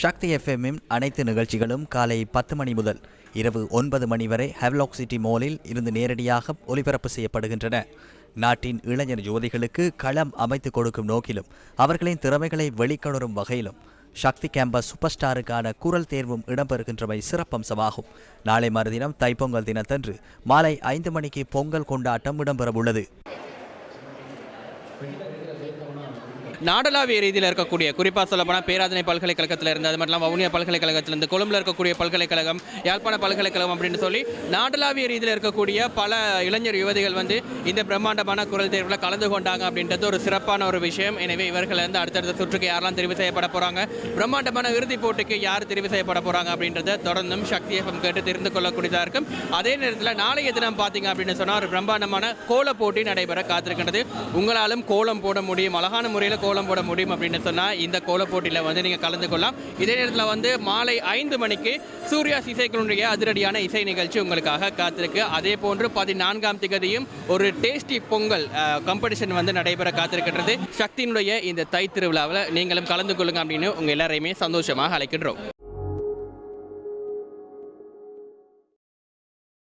சக்தி எஃப்எம்மின் அனைத்து நிகழ்ச்சிகளும் காலை பத்து மணி முதல் இரவு ஒன்பது மணி வரை ஹெவ்லாக் சிட்டி மாலில் இருந்து நேரடியாக ஒலிபரப்பு செய்யப்படுகின்றன. நாட்டின் இளைஞர் யுவதிகளுக்கு களம் அமைத்து கொடுக்கும் நோக்கிலும் அவர்களின் திறமைகளை வெளிக்கொணரும் வகையிலும் சக்தி கேம்பஸ் சூப்பர் ஸ்டாருக்கான குரல் தேர்வும் இடம்பெறுகின்றமை சிறப்பம்சமாகும். நாளை மறுதினம் தைப்பொங்கல் தினத்தன்று மாலை ஐந்து மணிக்கு பொங்கல் கொண்டாட்டம் இடம்பெறவுள்ளது. நாடளாவிய ரீதியில் இருக்கக்கூடிய குறிப்பாக சொல்லப்போனால் பேராதனை பல்கலைக்கழகத்தில் இருந்து அது மட்டும் இல்லாமல் வவுனியா பல்கலைக்கழகத்திலிருந்து கொழும்பில் இருக்கக்கூடிய பல்கலைக்கழகம் யாழ்ப்பாண பல்கலைக்கழகம் அப்படின்னு சொல்லி நாடளாவிய ரீதியில் இருக்கக்கூடிய பல இளைஞர் யுவதிகள் வந்து இந்த பிரம்மாண்டமான குரல் தேர்வில் கலந்து கொண்டாங்க அப்படின்றது ஒரு சிறப்பான ஒரு விஷயம். எனவே இவர்கள் வந்து அடுத்தடுத்த சுற்றுக்கு யாரெல்லாம் தெரிவு செய்யப்பட போகிறாங்க பிரம்மாண்டமான இறுதிப் போட்டிக்கு யார் தெரிவு செய்யப்பட போகிறாங்க அப்படின்றத தொடர்ந்தும் சக்தி எஃப்எம் கேட்டு தெரிந்து கொள்ளக்கூடியதாக இருக்கும். அதே நேரத்தில் நாளைய தினம் பார்த்தீங்க அப்படின்னு சொன்னால் ஒரு பிரம்மாண்டமான கோல போட்டி நடைபெற காத்திருக்கின்றது. உங்களாலும் கோலம் போட முடியும் அழகான முறையில் கோலம் போட முடியும் அப்படின்னு சொன்னால் இந்த கோல போட்டியில் வந்து நீங்கள் கலந்து கொள்ளலாம். இதே நேரத்தில் வந்து மாலை ஐந்து மணிக்கு சூர்யா இசைக்குழுடைய அதிரடியான இசை நிகழ்ச்சி உங்களுக்காக காத்திருக்கு. அதே போன்று பதினான்காம் திகதியும் ஒரு டேஸ்டி பொங்கல் காம்படிஷன் வந்து நடைபெற காத்திருக்கின்றது. சக்தியினுடைய இந்த தை திருவிழாவில் நீங்களும் கலந்து கொள்ளுங்க அப்படின்னு உங்கள் எல்லாரையுமே சந்தோஷமாக அழைக்கின்றோம்.